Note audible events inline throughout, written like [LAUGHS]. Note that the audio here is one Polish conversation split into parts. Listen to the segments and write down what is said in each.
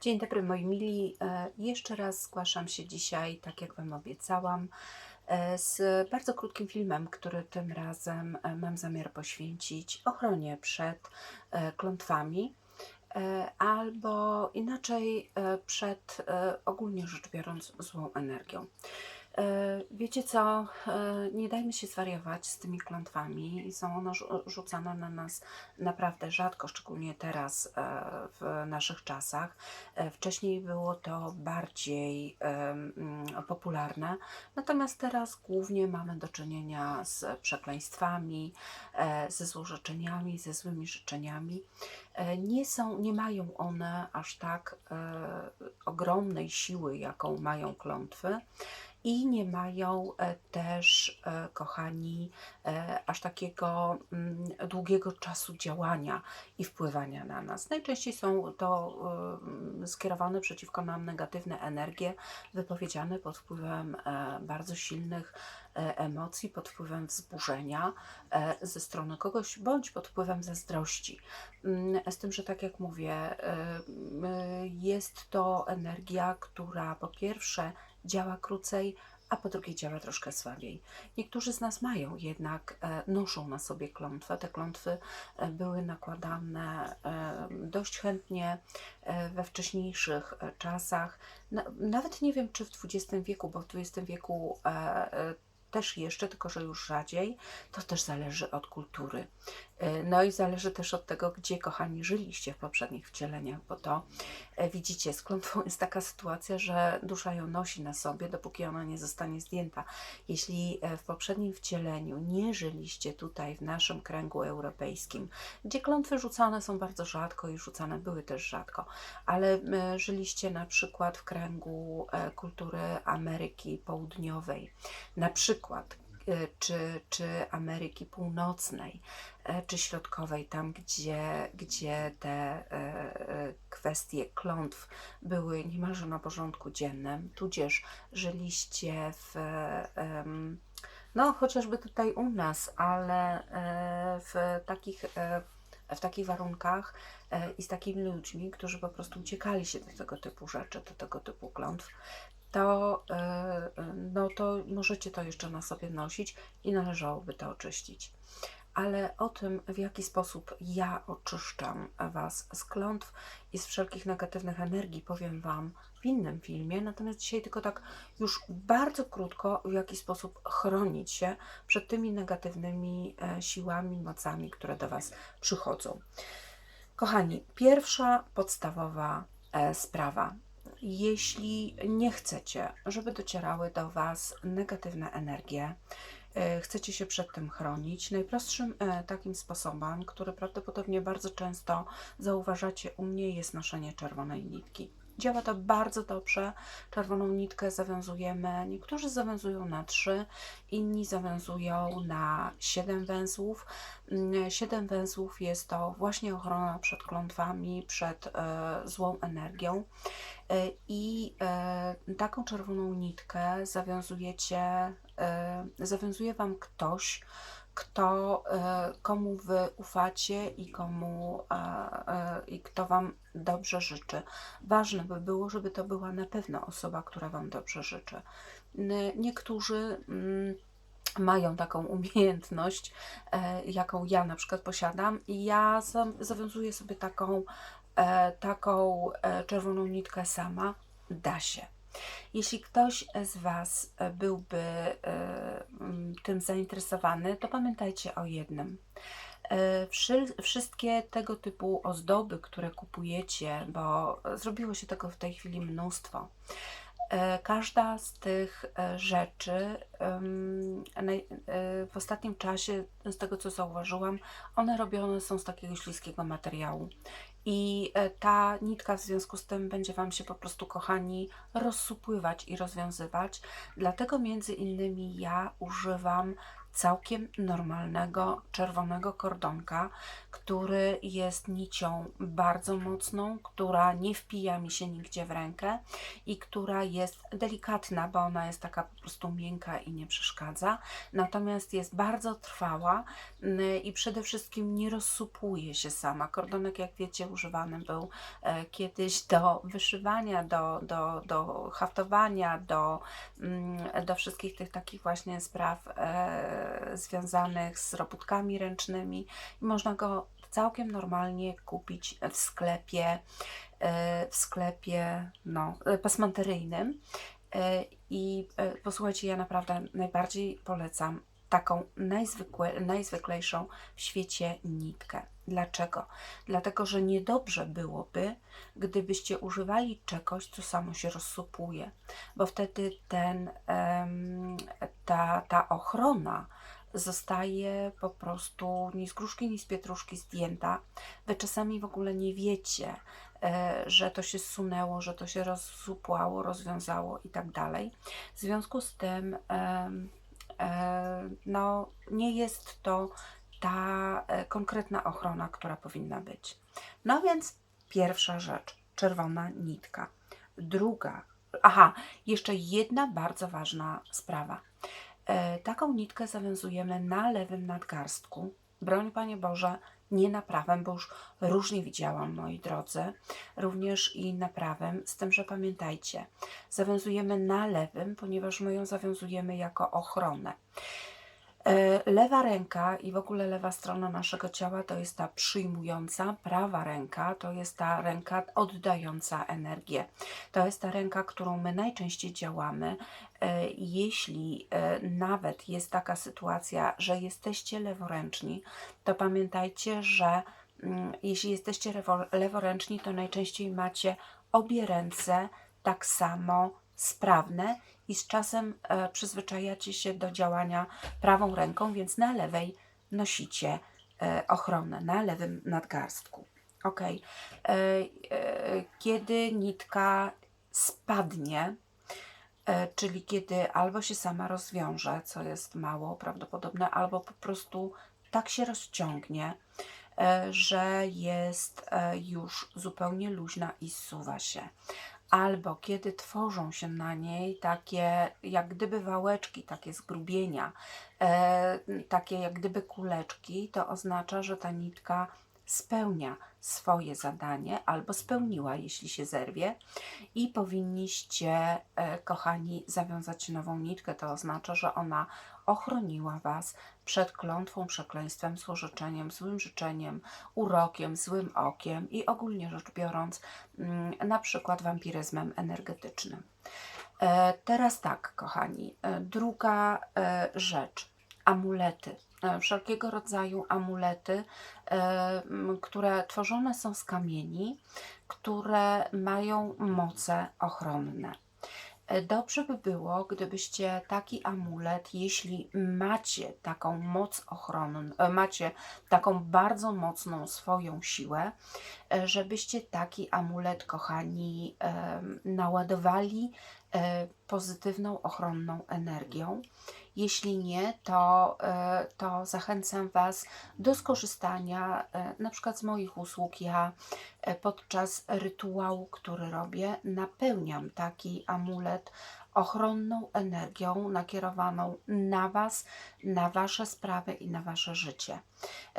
Dzień dobry moi mili. E, Jeszcze raz zgłaszam się dzisiaj, tak jak Wam obiecałam, e, z bardzo krótkim filmem, który tym razem e, mam zamiar poświęcić ochronie przed klątwami, albo inaczej przed ogólnie rzecz biorąc złą energią. E, Wiecie co, e, nie dajmy się zwariować z tymi klątwami są one rzu- rzucane na nas naprawdę rzadko, szczególnie teraz e, w naszych czasach. Wcześniej było to bardziej mm, popularne, natomiast teraz głównie mamy do czynienia z przekleństwami, ze złorzeczeniami, ze złymi życzeniami. Nie są, nie mają one aż tak ogromnej siły, jaką mają klątwy. I nie mają e, też, e, kochani, e, aż takiego mm, długiego czasu działania i wpływania na nas. Najczęściej są to skierowane przeciwko nam negatywne energie, wypowiedziane pod wpływem bardzo silnych emocji, pod wpływem wzburzenia ze strony kogoś, bądź pod wpływem zazdrości. Mm, Z tym, że tak jak mówię, jest to energia, która po pierwsze działa krócej, a po drugie działa troszkę słabiej. Niektórzy z nas mają jednak, e, noszą na sobie klątwę. Te klątwy e, były nakładane e, dość chętnie we wcześniejszych czasach. Na, nawet nie wiem, czy w XX wieku, bo w XX wieku też jeszcze, tylko że już rzadziej, to też zależy od kultury. E, No i zależy też od tego, gdzie, kochani, żyliście w poprzednich wcieleniach, bo to e, widzicie, z klątwą [LAUGHS] jest taka sytuacja, że dusza ją nosi na sobie, dopóki ona nie zostanie zdjęta. Jeśli e, w poprzednim wcieleniu nie żyliście tutaj w naszym kręgu europejskim, gdzie klątwy rzucane są bardzo rzadko i rzucane były też rzadko, ale żyliście na przykład w kręgu kultury Ameryki Południowej, na przykład czy, czy Ameryki Północnej, czy Środkowej, tam gdzie, gdzie te e, e, kwestie klątw były niemalże na porządku dziennym, tudzież żyliście w, em, no chociażby tutaj u nas, ale e, w takich, e, w takich warunkach e, i z takimi ludźmi, którzy po prostu uciekali się do tego typu rzeczy, do tego typu klątw, to, e, e, no to możecie to jeszcze na sobie nosić i należałoby to oczyścić. Ale o tym, w jaki sposób ja oczyszczam Was z klątw i z wszelkich negatywnych energii, powiem Wam w innym filmie. Natomiast dzisiaj tylko tak już bardzo krótko, w jaki sposób chronić się przed tymi negatywnymi e, siłami, mocami, które do Was przychodzą. Kochani, pierwsza podstawowa e, sprawa. Jeśli nie chcecie, żeby docierały do Was negatywne energie, chcecie się przed tym chronić, najprostszym e, takim sposobem, który prawdopodobnie bardzo często zauważacie u mnie, jest noszenie czerwonej nitki. Działa to bardzo dobrze. Czerwoną nitkę zawiązujemy. Niektórzy zawiązują na 3, inni zawiązują na 7 węzłów. 7 węzłów jest to właśnie ochrona przed klątwami, przed e, złą energią. E, I e, taką czerwoną nitkę zawiązujecie, e, zawiązuje Wam ktoś, kto, e, komu Wy ufacie i komu e, e, i kto Wam dobrze życzy. Ważne by było, żeby to była na pewno osoba, która Wam dobrze życzy. Niektórzy mm, mają taką [LAUGHS] umiejętność, e, jaką ja na przykład posiadam, i ja za- zawiązuję sobie taką, e, taką e, czerwoną nitkę sama. Da się. Jeśli ktoś z Was e, byłby e, mm, tym zainteresowany, to pamiętajcie o jednym. E, wszy- Wszystkie tego typu ozdoby, które kupujecie, bo zrobiło się tego w tej chwili mnóstwo. Każda z tych rzeczy w ostatnim czasie, z tego co zauważyłam, one robione są z takiego śliskiego materiału. I e, ta nitka w związku z tym będzie Wam się po prostu, kochani, rozsupływać i rozwiązywać. Dlatego między innymi ja używam całkiem normalnego czerwonego kordonka, który jest nicią bardzo mocną, która nie wpija mi się nigdzie w rękę i która jest delikatna, bo ona jest taka po prostu miękka i nie przeszkadza. Natomiast jest bardzo trwała mm, i przede wszystkim nie rozsupuje się sama. Kordonek, jak wiecie, używany był e, kiedyś do wyszywania, do, do, do haftowania, do, mm, do wszystkich tych takich właśnie spraw e, związanych z robótkami ręcznymi. I można go całkiem normalnie kupić w sklepie, e, w sklepie no, e, pasmanteryjnym. E, I posłuchajcie, ja naprawdę najbardziej polecam taką najzwykłe, najzwyklejszą w świecie nitkę. Dlaczego? Dlatego, że niedobrze byłoby, gdybyście używali czegoś, co samo się rozsupuje, bo wtedy ten, ta, ta ochrona zostaje po prostu ni z gruszki, ni z pietruszki zdjęta. Wy czasami w ogóle nie wiecie, e, że to się zsunęło, że to się rozsupłało, rozwiązało i tak dalej. W związku z tym, e, no, nie jest to ta e, konkretna ochrona, która powinna być. No więc pierwsza rzecz, czerwona nitka. Druga, aha, jeszcze jedna bardzo ważna sprawa. E, taką nitkę zawiązujemy na lewym nadgarstku. Broń Panie Boże, nie na prawym, bo już różnie widziałam, moi drodzy, również i na prawym, z tym, że pamiętajcie, zawiązujemy na lewym, ponieważ my ją zawiązujemy jako ochronę. E, Lewa ręka i w ogóle lewa strona naszego ciała to jest ta przyjmująca, prawa ręka to jest ta ręka oddająca energię. To jest ta ręka, którą my najczęściej działamy. E, Jeśli e, nawet jest taka sytuacja, że jesteście leworęczni, to pamiętajcie, że mm, jeśli jesteście lewo- leworęczni, to najczęściej macie obie ręce tak samo sprawne i z czasem e, przyzwyczajacie się do działania prawą ręką, więc na lewej nosicie e, ochronę, na lewym nadgarstku. Ok. E, kiedy nitka spadnie, czyli kiedy albo się sama rozwiąże, co jest mało prawdopodobne, albo po prostu tak się rozciągnie, że jest już zupełnie luźna i zsuwa się albo kiedy tworzą się na niej takie jak gdyby wałeczki, takie zgrubienia, e, takie jak gdyby kuleczki, to oznacza, że ta nitka spełnia swoje zadanie albo spełniła, jeśli się zerwie i powinniście, e, kochani, zawiązać nową nitkę. To oznacza, że ona ochroniła Was przed klątwą, przekleństwem, złorzeczeniem, złym życzeniem, urokiem, złym okiem i ogólnie rzecz biorąc, mm, na przykład wampiryzmem energetycznym. E, Teraz tak, kochani, e, druga e, rzecz. Amulety. Wszelkiego rodzaju amulety, które tworzone są z kamieni, które mają moce ochronne. E, Dobrze by było, gdybyście taki amulet, jeśli macie taką moc ochronną, e, macie taką bardzo mocną swoją siłę, e, żebyście taki amulet, kochani, naładowali pozytywną, ochronną energią. Jeśli nie, to, e, to zachęcam Was do skorzystania e, na przykład z moich usług. Ja e, podczas rytuału, który robię, napełniam taki amulet ochronną energią nakierowaną na Was, na Wasze sprawy i na Wasze życie.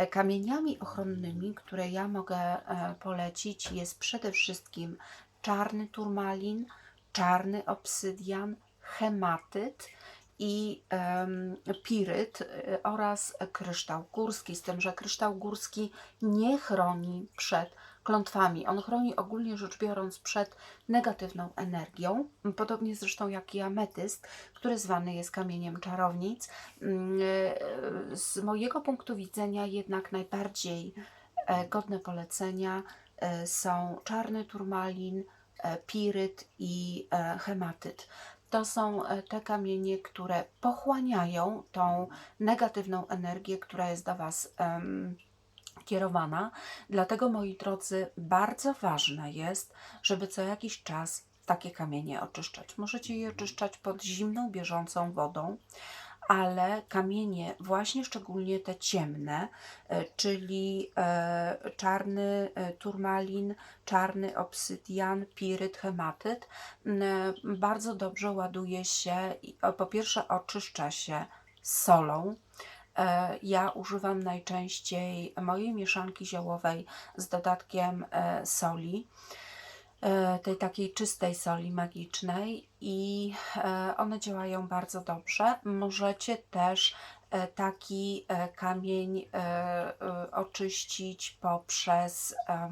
Kamieniami ochronnymi, które ja mogę polecić, jest przede wszystkim czarny turmalin, czarny obsydian, hematyt i em, piryt y, oraz kryształ górski, z tym, że kryształ górski nie chroni przed klątwami. On chroni ogólnie rzecz biorąc przed negatywną energią, podobnie zresztą jak i ametyst, który zwany jest kamieniem czarownic. Mm, y, Z mojego punktu widzenia jednak najbardziej e, godne polecenia e, są czarny turmalin, piryt i e, hematyt. To są e, te kamienie, które pochłaniają tą negatywną energię, która jest do Was kierowana. Dlatego, moi drodzy, bardzo ważne jest, żeby co jakiś czas takie kamienie oczyszczać. Możecie je oczyszczać pod zimną, bieżącą wodą, ale kamienie, właśnie szczególnie te ciemne, e, czyli e, czarny e, turmalin, czarny obsydian, piryt, hematyt, bardzo dobrze ładuje się, po pierwsze oczyszcza się solą. Ja używam najczęściej mojej mieszanki ziołowej z dodatkiem soli, tej takiej czystej soli magicznej i e, one działają bardzo dobrze. Możecie też e, taki e, kamień e, e, oczyścić poprzez e,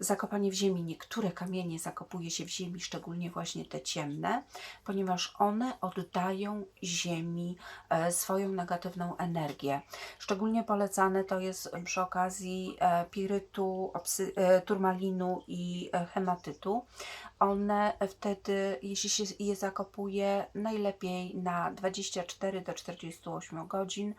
zakopanie w ziemi. Niektóre kamienie zakopuje się w ziemi, szczególnie właśnie te ciemne, ponieważ one oddają ziemi e, swoją negatywną energię. Szczególnie polecane to jest przy okazji e, pirytu, e, turmalinu i e, hematytu. One wtedy, jeśli się je zakopuje, najlepiej na 24 do 48 godzin.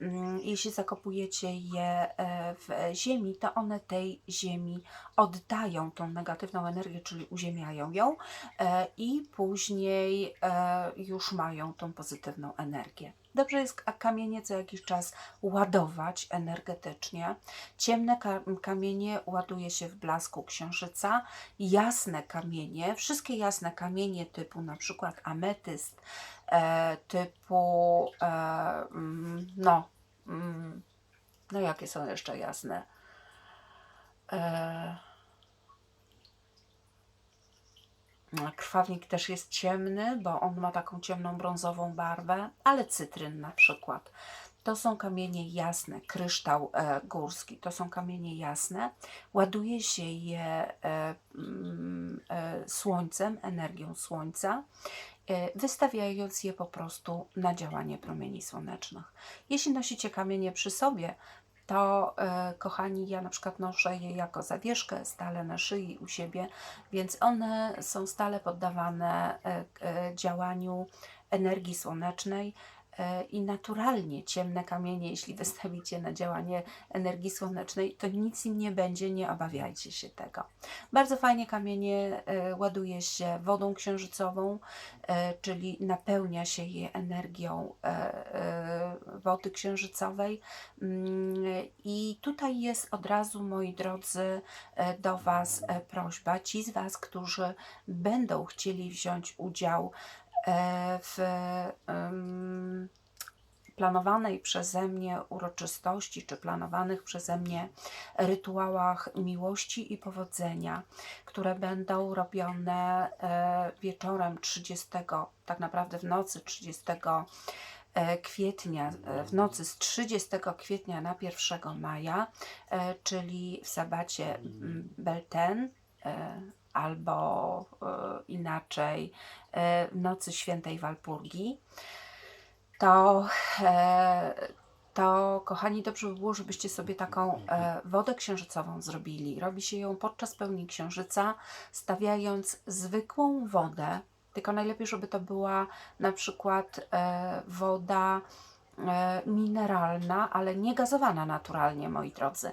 Mm, Jeśli zakopujecie je e, w ziemi, to one tej ziemi oddają tą negatywną energię, czyli uziemiają ją e, i później e, już mają tą pozytywną energię. Dobrze jest kamienie co jakiś czas ładować energetycznie. Ciemne ka- kamienie ładuje się w blasku księżyca. Jasne kamienie, wszystkie jasne kamienie typu na przykład ametyst, e, typu e, mm, no, mm, no jakie są jeszcze jasne? E, no, Krwawnik też jest ciemny, bo on ma taką ciemną brązową barwę, ale cytryn na przykład. To są kamienie jasne, kryształ e, górski, to są kamienie jasne. Ładuje się je e, mm, e, słońcem, energią słońca, wystawiając je po prostu na działanie promieni słonecznych. Jeśli nosicie kamienie przy sobie, to e, kochani, ja na przykład noszę je jako zawieszkę stale na szyi u siebie, więc one są stale poddawane e, e, działaniu energii słonecznej i naturalnie ciemne kamienie, jeśli [LAUGHS] wystawicie na działanie energii słonecznej, to nic im nie będzie, nie obawiajcie się tego. Bardzo fajnie kamienie e, ładuje się wodą księżycową, e, czyli napełnia się je energią e, e, wody księżycowej. Mm, I tutaj jest od razu, moi drodzy, e, do Was e, prośba, ci z Was, którzy będą chcieli wziąć udział e, w em, planowanej przeze mnie uroczystości, czy planowanych przeze mnie rytuałach miłości i powodzenia, które będą robione e, wieczorem 30, tak naprawdę w nocy 30 e, kwietnia, e, w nocy z 30 kwietnia na 1 maja, e, czyli w sabacie mm, Belten, e, albo e, inaczej e, nocy świętej Walpurgi, to, e, to kochani, dobrze by było, żebyście sobie taką wodę księżycową zrobili. Robi się ją podczas pełni księżyca, stawiając zwykłą wodę, tylko najlepiej, żeby to była na przykład woda mineralna, ale nie gazowana naturalnie, moi drodzy.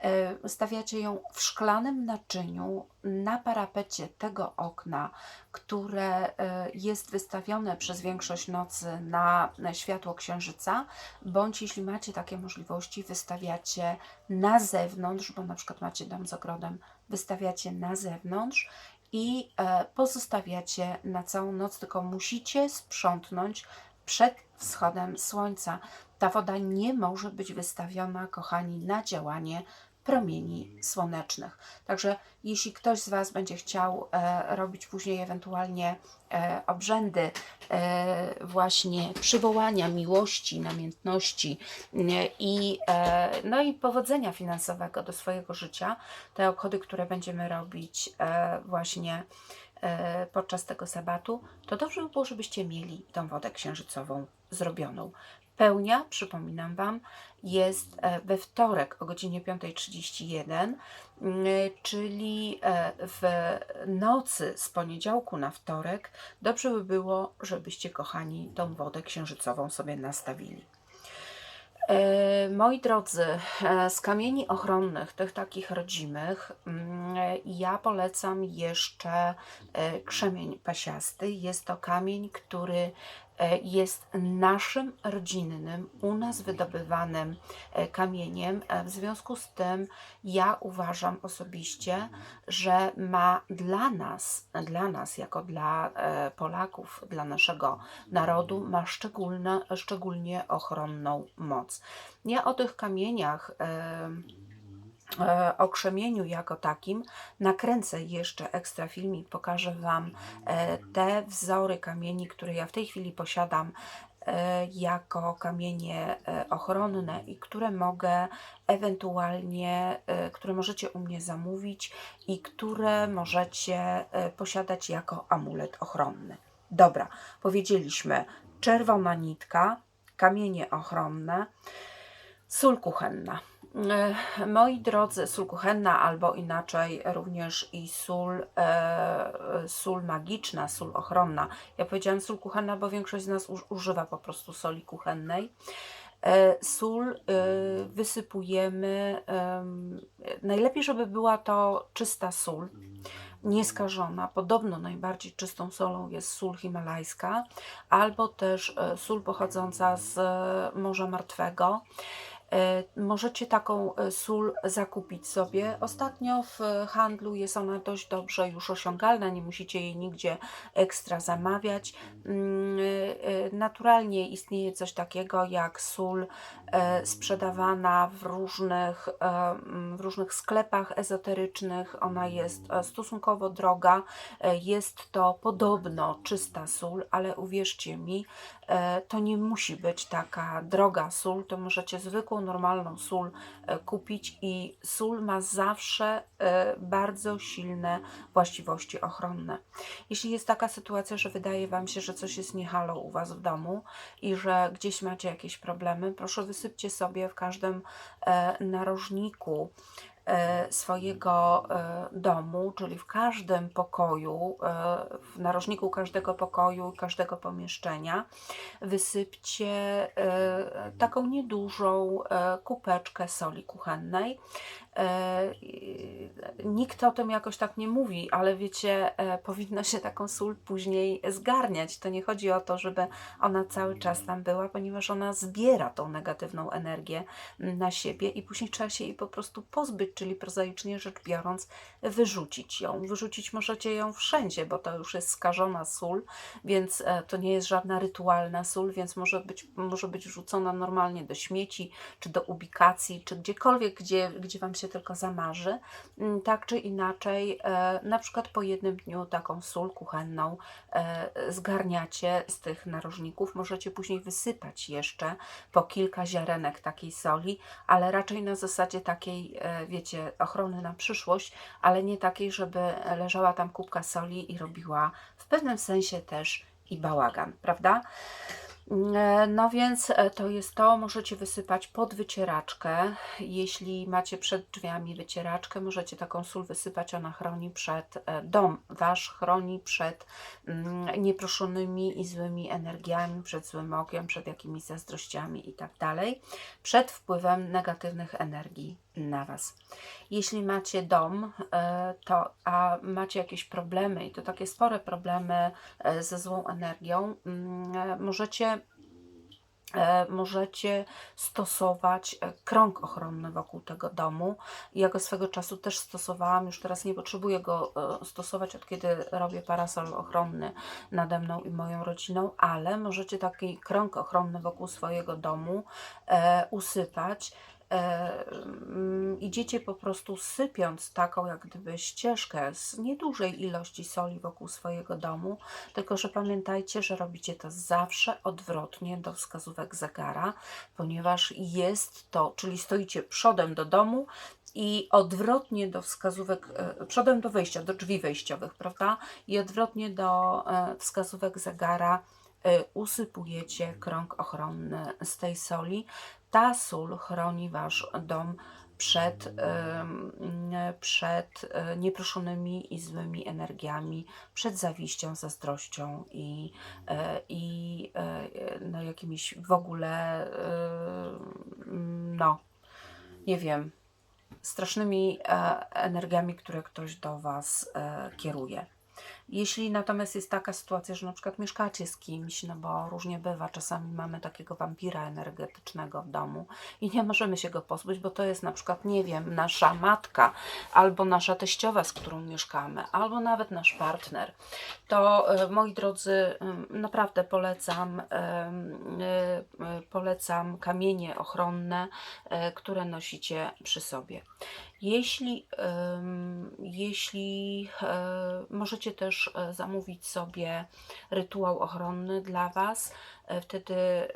E, Stawiacie ją w szklanym naczyniu na parapecie tego okna, które e, jest wystawione przez większość nocy na światło księżyca, bądź jeśli macie takie możliwości, wystawiacie na zewnątrz, bo na przykład macie dom z ogrodem, wystawiacie na zewnątrz i e, pozostawiacie na całą noc, tylko musicie sprzątnąć przed wschodem słońca. Ta woda nie może być wystawiona, kochani, na działanie promieni słonecznych. Także jeśli ktoś z Was będzie chciał e, robić później ewentualnie e, obrzędy e, właśnie przywołania miłości, namiętności i, e, no i powodzenia finansowego do swojego życia, te obchody, które będziemy robić e, właśnie e, podczas tego sabatu, to dobrze by było, żebyście mieli tą wodę księżycową zrobioną. Pełnia, przypominam Wam, jest e, we wtorek o godzinie 5.31, mm, czyli e, w nocy z poniedziałku na wtorek. Dobrze by było, żebyście, kochani, tą wodę księżycową sobie nastawili. E, Moi drodzy, z kamieni ochronnych, tych takich rodzimych, mm, ja polecam jeszcze krzemień pasiasty. Jest to kamień, który jest naszym rodzinnym, u nas wydobywanym e, kamieniem. E, W związku z tym ja uważam osobiście, że ma dla nas, dla nas jako dla e, Polaków, dla naszego narodu, ma szczególne, szczególnie ochronną moc. Ja o tych kamieniach. E, o krzemieniu jako takim nakręcę jeszcze ekstra filmik, pokażę Wam e, te wzory kamieni, które ja w tej chwili posiadam e, jako kamienie ochronne i które mogę ewentualnie, które możecie u mnie zamówić i które możecie posiadać jako amulet ochronny. Dobra, powiedzieliśmy czerwona nitka, kamienie ochronne, sól kuchenna. E, Moi drodzy, sól kuchenna albo inaczej również i sól, e, sól magiczna, sól ochronna. Ja powiedziałam sól kuchenna, bo większość z nas uż, używa po prostu soli kuchennej. E, Sól e, wysypujemy. em, Najlepiej, żeby była to czysta sól, nieskażona. Podobno najbardziej czystą solą jest sól himalajska, albo też e, sól pochodząca z e, Morza Martwego. E, Możecie taką e, sól zakupić sobie. Ostatnio w handlu jest ona dość dobrze już osiągalna, nie musicie jej nigdzie ekstra zamawiać. Mm, e, Naturalnie istnieje coś takiego jak sól sprzedawana w różnych, mm, w różnych sklepach ezoterycznych. Ona jest stosunkowo droga. Jest to podobno czysta sól, ale uwierzcie mi, to nie musi być taka droga sól, to możecie zwykłą, normalną sól e, kupić i sól ma zawsze e, bardzo silne właściwości ochronne. Jeśli jest taka sytuacja, że wydaje Wam się, że coś jest niehalo u Was w domu i że gdzieś macie jakieś problemy, proszę wysypcie sobie w każdym e, narożniku e, swojego e, domu, czyli w każdym pokoju, e, w narożniku każdego pokoju, każdego pomieszczenia, wysypcie e, taką niedużą e, kupeczkę soli kuchennej. E, Nikt o tym jakoś tak nie mówi, ale wiecie, e, powinno się taką sól później zgarniać. To nie chodzi o to, żeby ona cały czas tam była, ponieważ ona zbiera tą negatywną energię na siebie i później trzeba się jej po prostu pozbyć, czyli prozaicznie rzecz biorąc, wyrzucić ją. Wyrzucić możecie ją wszędzie, bo to już jest skażona sól, więc e, to nie jest żadna rytualna sól, więc może być, może być wrzucona normalnie do śmieci, czy do ubikacji, czy gdziekolwiek, gdzie, gdzie Wam się tylko zamarzy. Mm, Tak czy inaczej, e, na przykład po jednym dniu taką sól kuchenną e, zgarniacie z tych narożników. Możecie później wysypać jeszcze po kilka ziarenek takiej soli, ale raczej na zasadzie takiej, e, wiecie, ochrony na przyszłość, ale nie takiej, żeby leżała tam kubka soli i robiła w pewnym sensie też i bałagan, prawda? E, No więc e, to jest to, możecie wysypać pod wycieraczkę. Jeśli macie przed drzwiami wycieraczkę, możecie taką sól wysypać, ona chroni przed, e, dom wasz chroni przed mm, nieproszonymi i złymi energiami, przed złym okiem, przed jakimiś zazdrościami i tak dalej, przed wpływem negatywnych energii na was. Jeśli macie dom, e, to, a macie jakieś problemy i to takie spore problemy e, ze złą energią, mm, możecie e, możecie stosować krąg ochronny wokół tego domu. Ja go swego czasu też stosowałam, już teraz nie potrzebuję go stosować od kiedy robię parasol ochronny nade mną i moją rodziną, ale możecie taki krąg ochronny wokół swojego domu usypać. E, mm, idziecie po prostu sypiąc taką jak gdyby ścieżkę z niedużej ilości soli wokół swojego domu, tylko że pamiętajcie, że robicie to zawsze odwrotnie do wskazówek zegara, ponieważ jest to, czyli stoicie przodem do domu i odwrotnie do wskazówek, e, przodem do wejścia, do drzwi wejściowych, prawda? I odwrotnie do e, wskazówek zegara usypujecie krąg ochronny z tej soli. Ta sól chroni Wasz dom przed, przed e, nieproszonymi i złymi energiami, przed zawiścią, zazdrością i, e, i no, jakimiś w ogóle, no, nie wiem, strasznymi e, energiami, które ktoś do Was e, kieruje. Jeśli natomiast jest taka sytuacja, że na przykład mieszkacie z kimś, no bo różnie bywa, czasami mamy takiego wampira energetycznego w domu i nie możemy się go pozbyć, bo to jest na przykład, nie wiem, nasza matka, albo nasza teściowa, z którą mieszkamy, albo nawet nasz partner, to e, moi drodzy, naprawdę polecam, e, e, polecam kamienie ochronne, które nosicie przy sobie. Jeśli, jeśli e, możecie też e, zamówić sobie rytuał ochronny dla Was, wtedy e,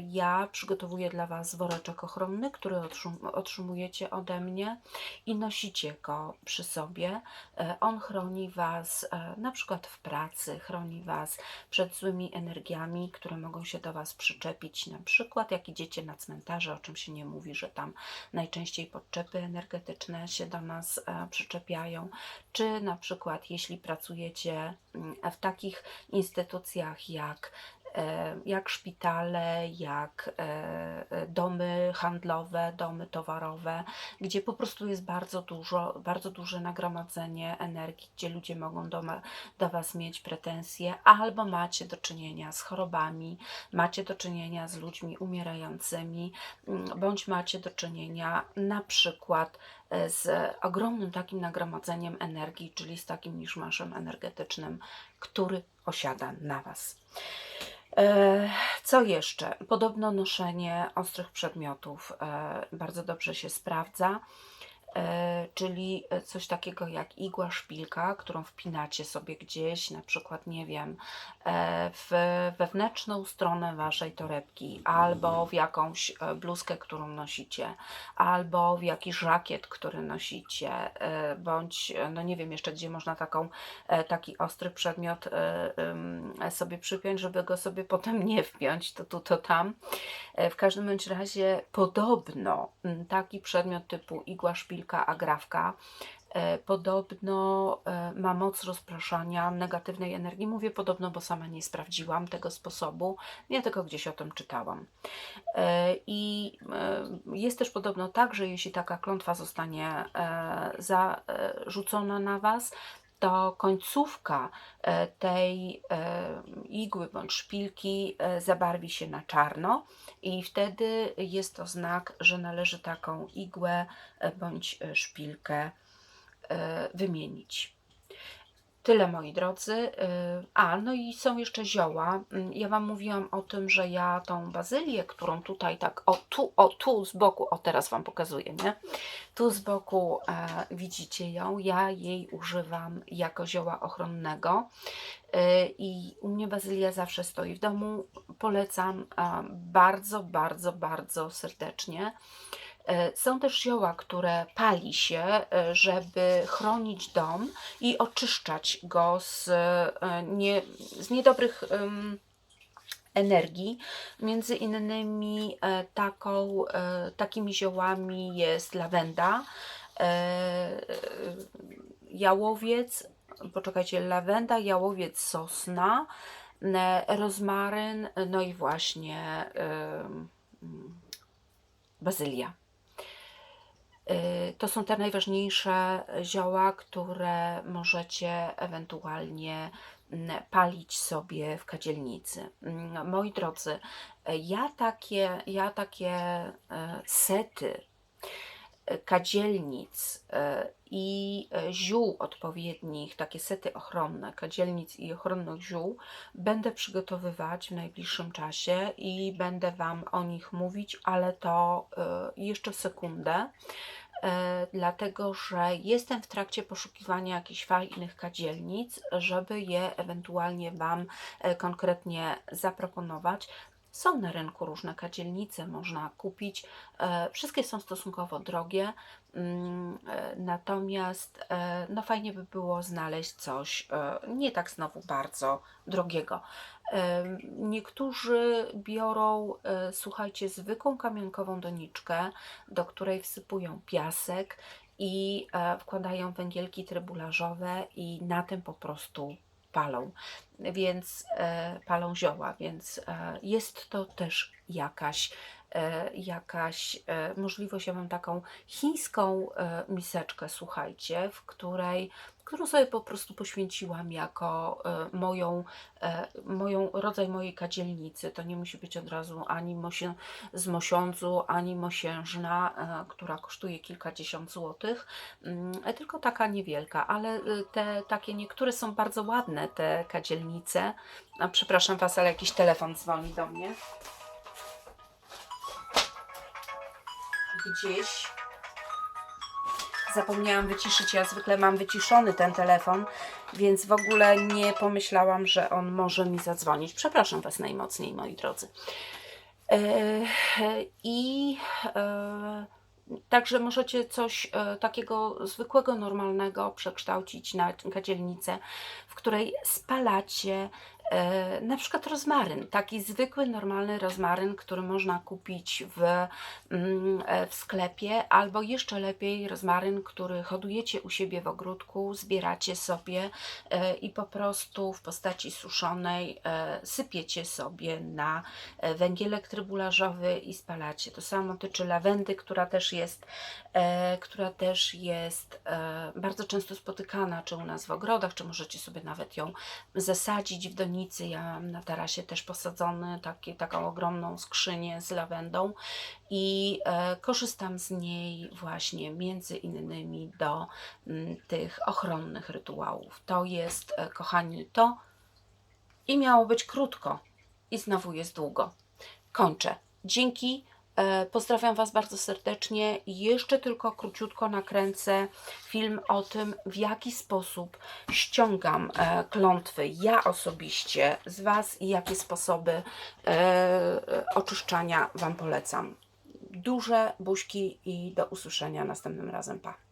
ja przygotowuję dla Was woreczek ochronny, który otrzym- otrzymujecie ode mnie i nosicie go przy sobie. E, On chroni Was e, na przykład w pracy, chroni Was przed złymi energiami, które mogą się do Was przyczepić. Na przykład jak idziecie na cmentarze, o czym się nie mówi, że tam najczęściej podczepy energetyczne się do nas e, przyczepiają, czy na przykład jeśli pracujecie mm, w takich instytucjach jak e, jak szpitale, jak e, e, domy handlowe, domy towarowe, gdzie po prostu jest bardzo dużo, bardzo duże nagromadzenie energii, gdzie ludzie mogą do, do Was mieć pretensje, albo macie do czynienia z chorobami, macie do czynienia z ludźmi umierającymi, mm, bądź macie do czynienia na przykład e, z ogromnym takim nagromadzeniem energii, czyli z takim miszmaszem energetycznym, który osiada na Was. E, Co jeszcze? Podobno noszenie ostrych przedmiotów e, bardzo dobrze się sprawdza, czyli coś takiego jak igła szpilka, którą wpinacie sobie gdzieś, na przykład, nie wiem, e, w wewnętrzną stronę waszej torebki, albo w jakąś e, bluzkę, którą nosicie, albo w jakiś żakiet, który nosicie, e, bądź, e, no nie wiem jeszcze, gdzie można taką, e, taki ostry przedmiot e, sobie przypiąć, żeby go sobie [LAUGHS] potem nie wpiąć, to tu, to tam. E, W każdym bądź razie podobno taki przedmiot typu igła, szpilka, agrafka e, podobno e, ma moc rozpraszania negatywnej energii. Mówię podobno, bo sama nie sprawdziłam tego sposobu, ja tylko gdzieś o tym czytałam. E, I jest też podobno tak, że jeśli taka klątwa zostanie zarzucona na Was, to końcówka e, tej e, igły bądź szpilki e, zabarwi się na czarno i wtedy jest to znak, że należy taką igłę bądź szpilkę wymienić. Tyle moi drodzy. Y, A, no i są jeszcze zioła. Mm, Ja Wam mówiłam o tym, że ja tą bazylię, którą tutaj tak, o tu, o tu z boku, o teraz Wam pokazuję, nie? Tu z boku e, widzicie ją. Ja jej używam jako zioła ochronnego. Y, I u mnie bazylia zawsze stoi w domu. Polecam e, bardzo, bardzo, bardzo serdecznie. E, Są też zioła, które pali się, e, żeby chronić dom i oczyszczać go z, e, nie, z niedobrych energii. Między innymi taką, takimi ziołami jest lawenda, jałowiec, poczekajcie, lawenda, jałowiec, sosna, rozmaryn, no i właśnie bazylia. Y, To są te najważniejsze zioła, które możecie ewentualnie mm, palić sobie w kadzielnicy. Mm, Moi drodzy, y, ja takie, ja takie e, sety kadzielnic e, i e, ziół odpowiednich, takie sety ochronne, kadzielnic i ochronnych ziół, będę przygotowywać w najbliższym czasie i będę Wam o nich mówić, ale to e, jeszcze sekundę dlatego że jestem w trakcie poszukiwania jakichś fajnych kadzielnic, żeby je ewentualnie Wam konkretnie zaproponować. Są na rynku różne kadzielnice, można kupić. E, Wszystkie są stosunkowo drogie, mm, e, natomiast e, no fajnie by było znaleźć coś nie tak znowu bardzo drogiego. Niektórzy biorą, słuchajcie, zwykłą kamionkową doniczkę, do której wsypują piasek i wkładają węgielki trybularzowe i na tym po prostu palą, więc e, palą zioła, więc e, jest to też jakaś e, jakaś możliwość, ja mam taką chińską miseczkę, słuchajcie, w której, którą sobie po prostu poświęciłam jako e, moją, e, moją, rodzaj mojej kadzielnicy. To nie musi być od razu ani mosie, z mosiądzu, ani mosiężna, e, która kosztuje kilkadziesiąt złotych, mm, tylko taka niewielka, ale te takie niektóre są bardzo ładne, te kadzielnice. A przepraszam Was, ale jakiś telefon dzwoni do mnie. Gdzieś. Zapomniałam wyciszyć. Ja zwykle mam wyciszony ten telefon, więc w ogóle nie pomyślałam, że on może mi zadzwonić. Przepraszam Was najmocniej, moi drodzy. E, I e, także możecie coś e, takiego zwykłego, normalnego przekształcić na kadzielnicę, w której spalacie na przykład rozmaryn, taki zwykły, normalny rozmaryn, który można kupić w, mm, e, w sklepie, albo jeszcze lepiej rozmaryn, który hodujecie u siebie w ogródku, zbieracie sobie e, i po prostu w postaci suszonej e, sypiecie sobie na e, węgielek trybularzowy i spalacie. To samo tyczy lawendy, która też jest, e, która też jest e, bardzo często spotykana, czy u nas w ogrodach, czy możecie sobie nawet ją zasadzić w donicy. Ja mam na tarasie też posadzony taki, taką ogromną skrzynię z lawendą i e, korzystam z niej właśnie między innymi do mm, tych ochronnych rytuałów. To jest, e, kochani, to i miało być krótko i znowu jest długo. Kończę. Dzięki. E, Pozdrawiam Was bardzo serdecznie. Jeszcze tylko króciutko nakręcę film o tym, w jaki sposób ściągam e, klątwy ja osobiście z Was i jakie sposoby e, oczyszczania Wam polecam. Duże buźki i do usłyszenia następnym razem. Pa!